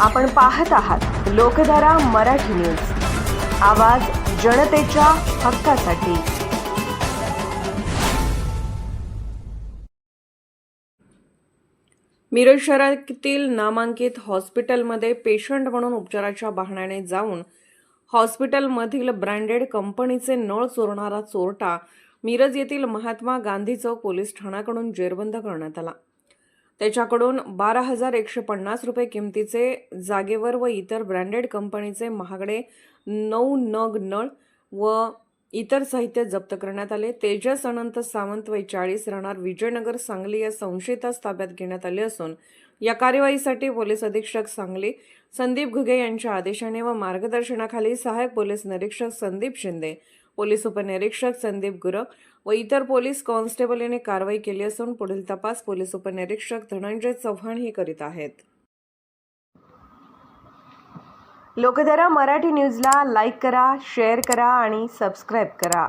आपण पाहत आहात लोकधारा मराठी न्यूज. आवाज जनतेच्या हक्कासाठी. मिरज शहरातील नामांकित हॉस्पिटलमध्ये पेशंट म्हणून उपचाराच्या बहाण्याने जाऊन हॉस्पिटलमधील ब्रँडेड कंपनीचे नळ चोरणारा चोरटा मिरज येथील महात्मा गांधी चौक पोलीस ठाण्याकडून जेरबंद करण्यात आला. त्याच्याकडून बारा हजार एकशे पन्नास रुपये किमतीचे जागेवर व इतर ब्रँडेड कंपनीचे महागडे नऊ नग नळ व इतर साहित्य जप्त करण्यात आले. तेजस अनंत सावंत वय चाळीस राहणार विजयनगर सांगली या संशयितास ताब्यात घेण्यात आले असून या कार्यवाहीसाठी पोलीस अधीक्षक सांगली संदीप घुगे यांच्या आदेशाने व मार्गदर्शनाखाली सहाय्यक पोलीस निरीक्षक संदीप शिंदे पोलीस उपनिरीक्षक संदीप गुरव व इतर पोलीस कॉन्स्टेबल यांनी कारवाई केली असून पुढील तपास पोलीस उपनिरीक्षक धनंजय चव्हाण हे करीत आहेत. लोकधारा मराठी न्यूजला लाईक करा शेअर करा आणि सबस्क्राईब करा.